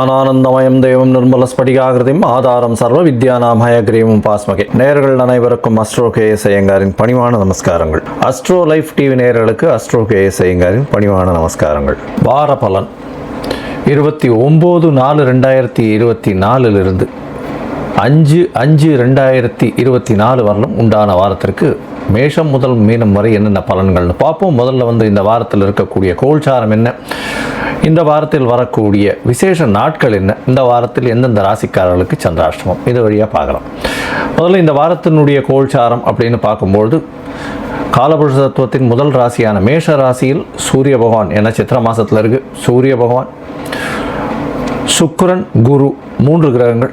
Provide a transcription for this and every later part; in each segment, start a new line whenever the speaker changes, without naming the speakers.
ஞானானந்தமயம் தெய்வம் நிர்மல ஸ்படிகாகிருதியும் ஆதாரம் சர்வ வித்யானாம் ஹயக்ரீவம் பாஸ்மகே. நேர்கள் அனைவருக்கும் அஸ்ட்ரோ கே எஸ் ஐயங்காரின் பணிவான நமஸ்காரங்கள். அஸ்ட்ரோ லைஃப் டிவி நேர்களுக்கு அஸ்ட்ரோ கே எஸ் ஐயங்காரின் பணிவான நமஸ்காரங்கள். வார பலன். இருபத்தி ஒம்பது நாலு ரெண்டாயிரத்தி இருபத்தி நாலுலிருந்து அஞ்சு அஞ்சு ரெண்டாயிரத்தி இருபத்தி நாலு வரலும் உண்டான வாரத்திற்கு மேஷம் முதல் மீனம் வரை என்னென்ன பலன்கள்னு பார்ப்போம். முதல்ல வந்து இந்த வாரத்தில் இருக்கக்கூடிய கோல்சாரம் என்ன? இந்த வாரத்தில் வரக்கூடிய விசேஷ நாட்கள் என்ன? இந்த வாரத்தில் எந்தெந்த ராசிக்காரர்களுக்கு சந்திராஷ்டமம்? இது வழியாக பார்க்கலாம். முதல்ல இந்த வாரத்தினுடைய கோல்சாரம் அப்படின்னு பார்க்கும்பொழுது காலபுருஷ தத்துவத்தின் முதல் ராசியான மேஷ ராசியில் சூரிய பகவான் என சித்திர மாதத்தில் இருக்கு சூரிய பகவான் சுக்கரன் குரு மூன்று கிரகங்கள்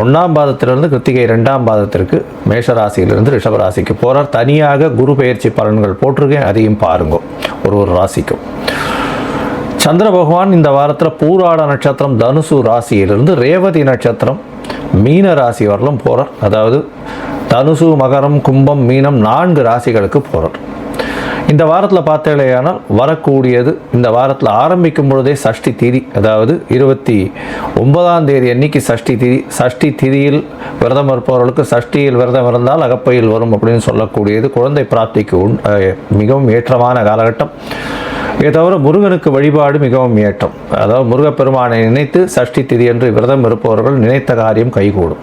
ஒன்றாம் பாதத்திலிருந்து கிருத்திகை ரெண்டாம் பாதத்திற்கு மேஷராசியிலிருந்து ரிஷபராசிக்கு போகிறார் தனியாக குரு பயிற்சி பலன்கள் போட்டிருக்கேன். அதையும் பாருங்க. ஒரு ஒரு ராசிக்கும். சந்திர பகவான் இந்த வாரத்தில் பூராட நட்சத்திரம் தனுசு ராசியிலிருந்து ரேவதி நட்சத்திரம் மீன ராசி வரலும் போகிறார் அதாவது தனுசு மகரம் கும்பம் மீனம் நான்கு ராசிகளுக்கு போகிறார் இந்த வாரத்தில் பார்த்தேலையானால் வரக்கூடியது இந்த வாரத்தில் ஆரம்பிக்கும் பொழுதே சஷ்டி திதி. அதாவது இருபத்தி ஒன்பதாம் தேதி அன்னைக்கு சஷ்டி திதி. சஷ்டி திதியில் விரதம் இருப்பவர்களுக்கு சஷ்டியில் விரதம் இருந்தால் அகப்பையில் வரும் அப்படின்னு சொல்லக்கூடியது குழந்தை பிராப்திக்கு உண் மிகவும் ஏற்றமான காலகட்டம். இதை தவிர முருகனுக்கு வழிபாடு மிகவும் ஏற்றம். அதாவது முருகப்பெருமானை நினைத்து சஷ்டி திதி என்று விரதம் இருப்பவர்கள் நினைத்த காரியம் கைகூடும்.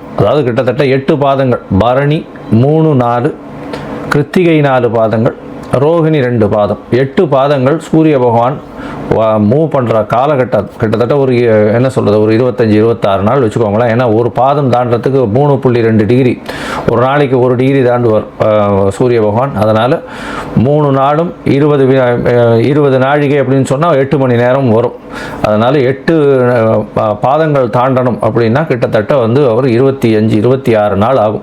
அதாவது கிட்டத்தட்ட எட்டு பாதங்கள் பரணி மூணு நாலு கிருத்திகை நாலு பாதங்கள் ரோகிணி ரெண்டு பாதம். எட்டு பாதங்கள் சூரிய பகவான் மூவ் பண்ணுற காலகட்டம் கிட்டத்தட்ட ஒரு என்ன சொல்கிறது ஒரு இருபத்தஞ்சி இருபத்தாறு நாள் வச்சுக்கோங்களேன். ஏன்னா ஒரு பாதம் தாண்டறதுக்கு மூணு புள்ளி ரெண்டு டிகிரி. ஒரு நாளைக்கு ஒரு டிகிரி தாண்டுவார் சூரிய பகவான். அதனால் மூணு நாளும் இருபது இருபது நாழிகை அப்படின்னு சொன்னால் எட்டு மணி நேரம் வரும். அதனால் எட்டு பா- பாதங்கள் தாண்டணும் அப்படின்னா கிட்டத்தட்ட வந்து அவர் இருபத்தி அஞ்சு இருபத்தி ஆறு நாள் ஆகும்.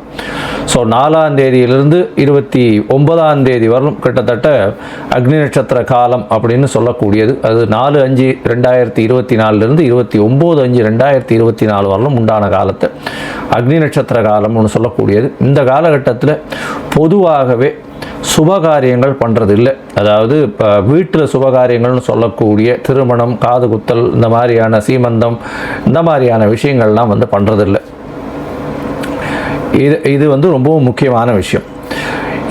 ஸோ நாலாம் தேதியிலிருந்து இருபத்தி ஒன்பதாம் தேதி வரலும் கிட்டத்தட்ட அக்னி நட்சத்திர காலம் அப்படின்னு சொல்லக்கூடியது. அது நாலு அஞ்சு ரெண்டாயிரத்தி இருபத்தி நாலுலேருந்து இருபத்தி ஒம்பது அஞ்சு ரெண்டாயிரத்தி இருபத்தி நாலு வரலும் உண்டான காலத்தை அக்னி நட்சத்திர காலம்னு சொல்லக்கூடியது. இந்த காலகட்டத்தில் பொதுவாகவே சுபகாரியங்கள் பண்ணுறது இல்லை அதாவது இப்போ வீட்டில் சுபகாரியங்கள்னு சொல்லக்கூடிய திருமணம் காது குத்தல் இந்த மாதிரியான சீமந்தம் இந்த மாதிரியான விஷயங்கள்லாம் வந்து பண்ணுறதில்லை இது இது வந்து ரொம்பவும் முக்கியமான விஷயம்.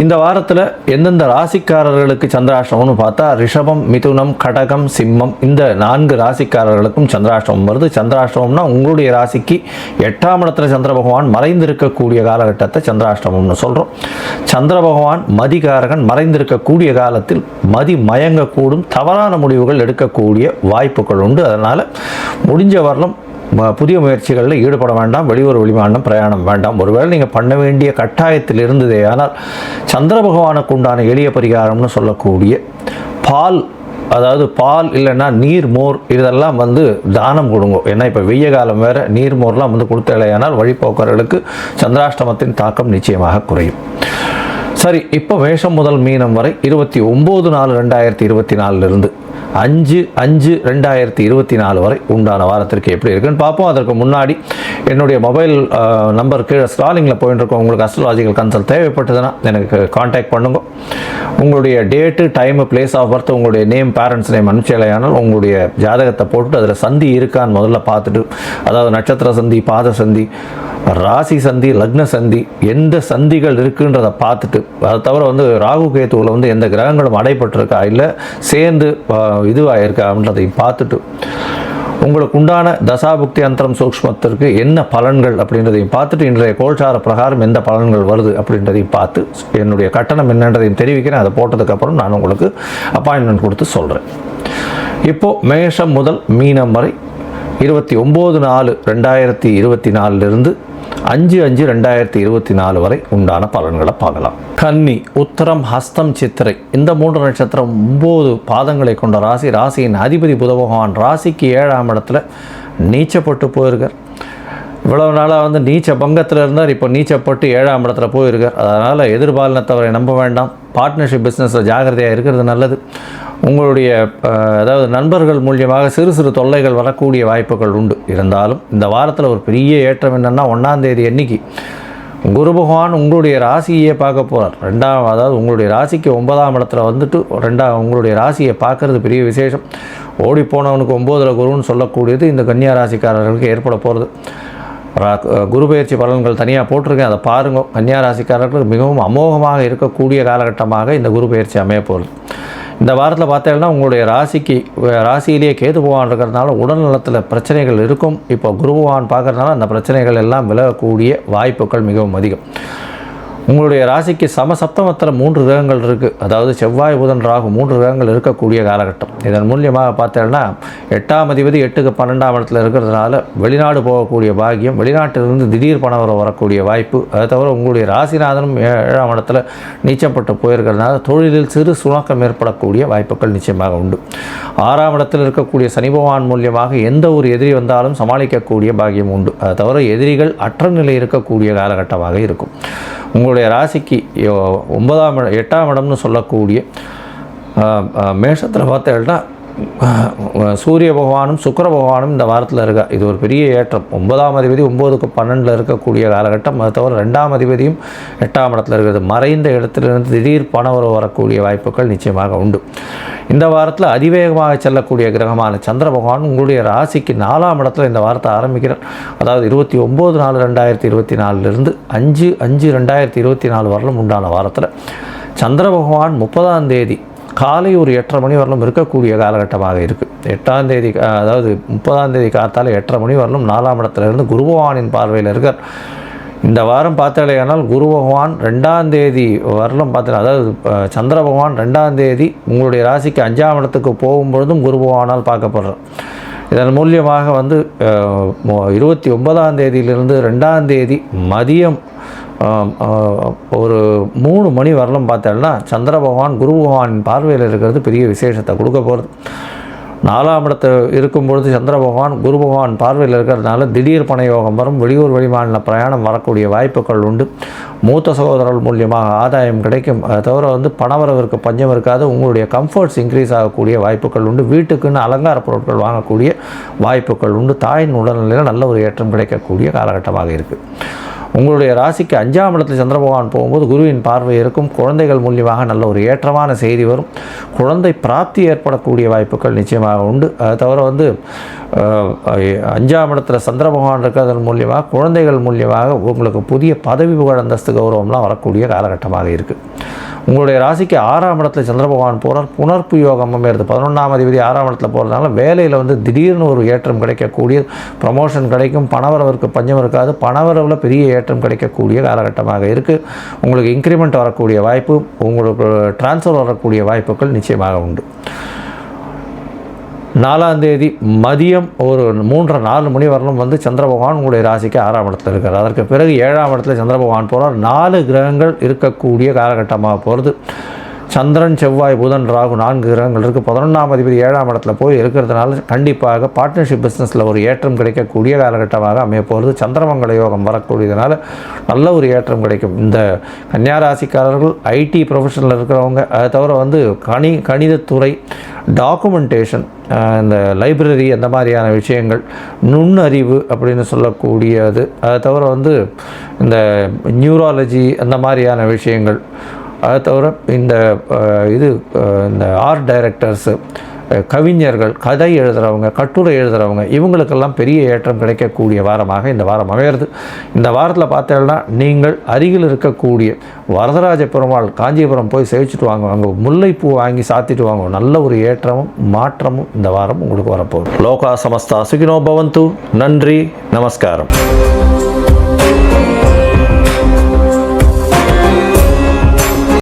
இந்த வாரத்தில் எந்தெந்த ராசிக்காரர்களுக்கு சந்திராஷ்டமம்னு பார்த்தா ரிஷபம் மிதுனம் கடகம் சிம்மம் இந்த நான்கு ராசிக்காரர்களுக்கும் சந்திராஷ்டமம் வருது. சந்திராஷ்டமம்னா உங்களுடைய ராசிக்கு எட்டாம் இடத்துல சந்திர பகவான் மறைந்திருக்கக்கூடிய காலகட்டத்தை சந்திராஷ்டமம்னு சொல்கிறோம் சந்திர பகவான் மதிகாரகன் மறைந்திருக்கக்கூடிய காலத்தில் மதி மயங்கக்கூடும் தவறான முடிவுகள் எடுக்கக்கூடிய வாய்ப்புகள் உண்டு. அதனால் முடிஞ்ச வரலும் புதிய முயற்சிகளில் ஈடுபட வேண்டாம் வெளியூர் வெளிமாநிலம் பிரயாணம் வேண்டாம். ஒருவேளை நீங்கள் பண்ண வேண்டிய கட்டாயத்தில் இருந்ததே ஆனால் சந்திர பகவானுக்கு உண்டான எளிய பரிகாரம்னு சொல்லக்கூடிய பால் அதாவது பால் இல்லைன்னா நீர் மோர் இதெல்லாம் வந்து தானம் கொடுங்க. ஏன்னா இப்போ வெய்ய காலம் வேறு நீர் மோர்லாம் வந்து கொடுத்தலையானால் வழிபோக்கர்களுக்கு சந்திராஷ்டமத்தின் தாக்கம் நிச்சயமாக குறையும். சரி இப்போ மேஷம் முதல் மீனம் வரை இருபத்தி ஒம்பது நாலு ரெண்டாயிரத்தி இருபத்தி நாலுலேருந்து அஞ்சு அஞ்சு ரெண்டாயிரத்தி இருபத்தி நாலு வரை உண்டான வாரத்திற்கு எப்படி இருக்குன்னு பார்ப்போம். அதற்கு முன்னாடி என்னுடைய மொபைல் நம்பர் கீழே ஸ்டாலிங்கில் போயிட்டு இருக்கோம். உங்களுக்கு அஸ்ட்ராலஜிக்கல் கன்சல்ட் தேவைப்பட்டதுன்னா எனக்கு காண்டாக்ட் பண்ணுங்க. உங்களுடைய date time place of birth உங்களுடைய நேம் பேரண்ட்ஸ் நேம் அனுப்பிச்சலையானால் உங்களுடைய ஜாதகத்தை போட்டுட்டு அதில் சந்தி இருக்கான்னு முதல்ல பார்த்துட்டு அதாவது நட்சத்திர சந்தி பாத சந்தி ராசி சந்தி லக்ன சந்தி எந்த சந்திகள் இருக்குன்றதை பார்த்துட்டு அதை தவிர வந்து ராகு கேத்துவில் வந்து எந்த கிரகங்களும் அடைப்பட்டிருக்கா இல்லை சேர்ந்து இதுவாகிருக்கா அப்படின்றதையும் பார்த்துட்டு உங்களுக்கு உண்டான தசாபுக்தி அந்தரம் சூக்ஷ்மத்திற்கு என்ன பலன்கள் அப்படின்றதையும் பார்த்துட்டு இன்றைய கோல்சார பிரகாரம் எந்த பலன்கள் வருது அப்படின்றதையும் பார்த்து என்னுடைய கட்டணம் என்னன்றதையும் தெரிவிக்கிறேன். அதை போட்டதுக்கப்புறம் நான் உங்களுக்கு அப்பாயின்மெண்ட் கொடுத்து சொல்கிறேன் இப்போது மேஷம் முதல் மீனம் வரை இருபத்தி ஒம்பது நாலு ரெண்டாயிரத்தி இருபத்தி நாலுலேருந்து அஞ்சு அஞ்சு ரெண்டாயிரத்தி இருபத்தி நாலு வரை உண்டான பலன்களை பார்க்கலாம். கன்னி உத்தரம் ஹஸ்தம் சித்திரை. இந்த மூன்று நட்சத்திரம் ஒம்பது பாதங்களை கொண்ட ராசி. ராசியின் அதிபதி புத பகவான் ராசிக்கு ஏழாம் இடத்துல நீச்சப்பட்டு போயிருக்கார். இவ்வளவு நாளாக வந்து நீச்ச பங்கத்தில் இருந்தார் இப்போ நீச்சப்பட்டு ஏழாம் இடத்துல போயிருக்கார். அதனால் எதிர்பாலினத்தவரை நம்ப வேண்டாம். பார்ட்னர்ஷிப் பிஸ்னஸில் ஜாகிரதையாக இருக்கிறது நல்லது. உங்களுடைய அதாவது நண்பர்கள் மூலியமாக சிறு சிறு தொல்லைகள் வரக்கூடிய வாய்ப்புகள் உண்டு. இருந்தாலும் இந்த வாரத்தில் ஒரு பெரிய ஏற்றம் என்னென்னா ஒன்றாந்தேதி எண்ணிக்கை குரு பகவான் உங்களுடைய ராசியே பார்க்க போகிறார் ரெண்டாம் அதாவது உங்களுடைய ராசிக்கு ஒன்பதாம் இடத்துல வந்துட்டு ரெண்டாம் உங்களுடைய ராசியை பார்க்குறது பெரிய விசேஷம். ஓடி போனவனுக்கு ஒம்போதில் குருன்னு சொல்லக்கூடியது இந்த கன்னியா ராசிக்காரர்களுக்கு ஏற்பட போகிறது குரு பயிற்சி பலன்கள் தனியாக போட்டிருக்கேன். அதை பாருங்க. கன்னியா ராசிக்காரர்களுக்கு மிகவும் அமோகமாக இருக்கக்கூடிய காலகட்டமாக இந்த குரு பயிற்சி அமைய போகிறது இந்த வாரத்தில் பார்த்தீங்கன்னா உங்களுடைய ராசிக்கு ராசியிலேயே கேது பகவான் இருக்கிறதுனால உடல் நலத்தில் பிரச்சனைகள் இருக்கும். இப்போ குரு பகவான் பார்க்குறதுனால அந்த பிரச்சனைகள் எல்லாம் விலகக்கூடிய வாய்ப்புகள் மிகவும் அதிகம். உங்களுடைய ராசிக்கு சமசப்தமத்தில் மூன்று கிரகங்கள் இருக்குது அதாவது செவ்வாய் புதன் ராகு மூன்று கிரகங்கள் இருக்கக்கூடிய காலகட்டம். இதன் மூலியமாக பார்த்தேன்னா எட்டாம் அதிபதி எட்டுக்கு பன்னெண்டாம் இடத்துல இருக்கிறதுனால வெளிநாடு போகக்கூடிய பாக்கியம் வெளிநாட்டிலிருந்து திடீர் பணம் வர வரக்கூடிய வாய்ப்பு. அதை தவிர உங்களுடைய ராசிநாதனும் ஏழாம் இடத்துல நீச்சப்பட்டு போயிருக்கிறதுனால தொழிலில் சிறு சுணக்கம் ஏற்படக்கூடிய வாய்ப்புகள் நிச்சயமாக உண்டு. ஆறாம் இடத்தில் இருக்கக்கூடிய சனி பகவான் மூலியமாக எந்த ஒரு எதிரி வந்தாலும் சமாளிக்கக்கூடிய பாக்கியம் உண்டு. அதை தவிர எதிரிகள் அற்ற நிலை இருக்கக்கூடிய காலகட்டமாக இருக்கும். உங்களுடைய ராசிக்கு ஒன்பதாம் இடம் எட்டாம் இடம்னு சொல்லக்கூடிய மேஷத்தில் பார்த்தேன்னா சூரிய பகவானும் சுக்கர பகவானும் இந்த வாரத்தில் இருக்கா. இது ஒரு பெரிய ஏற்றம். ஒன்பதாம் அதிபதி ஒம்போதுக்கு பன்னெண்டில் இருக்கக்கூடிய காலகட்டம் அதை தவிர ரெண்டாம் அதிபதியும் எட்டாம் இடத்துல இருக்கிறது. மறைந்த இடத்திலிருந்து திடீர் பணம் வரக்கூடிய வாய்ப்புகள் நிச்சயமாக உண்டு. இந்த வாரத்தில் அதிவேகமாக செல்லக்கூடிய கிரகமான சந்திர பகவான் உங்களுடைய ராசிக்கு நாலாம் இடத்துல இந்த வாரத்தை ஆரம்பிக்கிறார். அதாவது இருபத்தி ஒம்பது நாலு ரெண்டாயிரத்தி இருபத்தி நாலுலேருந்து அஞ்சு அஞ்சு ரெண்டாயிரத்தி இருபத்தி நாலு வரலும் உண்டான வாரத்தில். சந்திர பகவான் முப்பதாம் தேதி காலை ஒரு எட்டரை மணி வரலும் இருக்கக்கூடிய காலகட்டமாக இருக்குது எட்டாம் தேதி அதாவது முப்பதாம் தேதி காத்தால் எட்டரை மணி வரலும் நாலாம் இடத்துலேருந்து குருபவானின் பார்வையில் இருக்கார். இந்த வாரம் பார்த்தாலேயானால் குரு பகவான் ரெண்டாம் தேதி வரலும் பார்த்தீங்கன்னா அதாவது சந்திர பகவான் ரெண்டாம் தேதி உங்களுடைய ராசிக்கு அஞ்சாம் இடத்துக்கு போகும்பொழுதும் குரு பகவானால் பார்க்கப்படுறோம் இதன் மூலியமாக வந்து இருபத்தி ஒன்பதாம் தேதியிலிருந்து ரெண்டாம் தேதி மதியம் ஒரு மூணு மணி வரலும் பார்த்தோம்னா சந்திர பகவான் குரு பகவான் பார்வையில் இருக்கிறது பெரிய விசேஷத்தை கொடுக்க போகிறது. நாலாம் இருக்கும் இருக்கும்பொழுது சந்திர பகவான் குரு பகவான் பார்வையில் இருக்கிறதுனால திடீர் பண யோகம் வரும். வெளியூர் வெளிமாநில பிரயாணம் வரக்கூடிய வாய்ப்புகள் உண்டு. மூத்த சகோதரர்கள் மூலியமாக ஆதாயம் கிடைக்கும். அதை தவிர வந்து பணவரவிற்கு பஞ்சம் இருக்காது. உங்களுடைய கம்ஃபர்ட்ஸ் இன்க்ரீஸ் ஆகக்கூடிய வாய்ப்புகள் உண்டு. வீட்டுக்குன்னு அலங்கார பொருட்கள் வாங்கக்கூடிய வாய்ப்புகள் உண்டு. தாயின் உடல்நிலையில் நல்ல ஒரு ஏற்றம் கிடைக்கக்கூடிய காலகட்டமாக இருக்குது உங்களுடைய ராசிக்கு அஞ்சாம் இடத்தில் சந்திர பகவான் போகும்போது குருவின் பார்வை இருக்கும். குழந்தைகள் மூலியமாக நல்ல ஒரு ஏற்றமான செய்தி வரும். குழந்தை பிராப்தி ஏற்படக்கூடிய வாய்ப்புகள் நிச்சயமாக உண்டு. அதை தவிர வந்து அஞ்சாம் இடத்துல சந்திர பகவான் இருக்கிறதன் மூலியமாக குழந்தைகள் மூலியமாக உங்களுக்கு புதிய பதவி புகழ் அந்தஸ்து கௌரவம்லாம் வரக்கூடிய காலகட்டமாக இருக்குது உங்களுடைய ராசிக்கு ஆறாம் இடத்துல சந்திர பகவான் போகிறார் புனர்ப்பு யோகம் அமையிறது. பதினொன்றாம் அதிபதி ஆறாம் இடத்துல போகிறதுனால வேலையில் வந்து திடீர்னு ஒரு ஏற்றம் கிடைக்கக்கூடிய ப்ரமோஷன் கிடைக்கும். பணவரவிற்கு பஞ்சம் இருக்காது. பணவரவில் பெரிய ஏற்றம் கிடைக்கக்கூடிய காலகட்டமாக இருக்குது உங்களுக்கு இன்க்ரிமெண்ட் வரக்கூடிய வாய்ப்பு உங்களுக்கு டிரான்ஸ்ஃபர் வரக்கூடிய வாய்ப்புகள் நிச்சயமாக உண்டு. நாலாம் தேதி மதியம் ஒரு மூன்றரை நாலு மணி வரலும் வந்து சந்திர பகவான் உங்களுடைய ராசிக்கு ஆறாம் இடத்துல இருக்கார். அதற்கு பிறகு ஏழாம் இடத்துல சந்திர பகவான் போகிறார் நாலு கிரகங்கள் இருக்கக்கூடிய காலகட்டமாக போகிறது சந்திரன் செவ்வாய் புதன் ராகு நான்கு கிரகங்கள் இருக்குது பதினொன்றாம் அதிபதி ஏழாம் இடத்துல போய் இருக்கிறதுனால கண்டிப்பாக பார்ட்னர்ஷிப் பிஸ்னஸில் ஒரு ஏற்றம் கிடைக்கக்கூடிய காலகட்டமாக அமைய போகிறது சந்திரமங்கல யோகம் வரக்கூடியதுனால நல்ல ஒரு ஏற்றம் கிடைக்கும். இந்த கன்னியாராசிக்காரர்கள் ஐடி ப்ரொஃபஷனில் இருக்கிறவங்க அதை தவிர வந்து கணி கணிதத்துறை டாக்குமெண்டேஷன் இந்த லைப்ரரி அந்த மாதிரியான விஷயங்கள் நுண்ணறிவு அப்படின்னு சொல்லக்கூடியது. அதை தவிர வந்து இந்த நியூராலஜி அந்த மாதிரியான விஷயங்கள் அதை தவிர இந்த இது இந்த ஆர்ட் டைரக்டர்ஸு கவிஞர்கள் கதை எழுதுகிறவங்க கட்டுரை எழுதுகிறவங்க இவங்களுக்கெல்லாம் பெரிய ஏற்றம் கிடைக்கக்கூடிய வாரமாக இந்த வாரம் அமையிறது இந்த வாரத்தில் பார்த்தீங்கன்னா நீங்கள் அருகில் இருக்கக்கூடிய வரதராஜ பெருமாள் காஞ்சிபுரம் போய் சேவிச்சுட்டு வாங்க அங்கே முல்லைப்பூ வாங்கி சாத்திட்டு வாங்க நல்ல ஒரு ஏற்றமும் மாற்றமும் இந்த வாரம் உங்களுக்கு வரப்போகுது. லோகா சமஸ்தா சுகினோ பவந்து. நன்றி நமஸ்காரம்.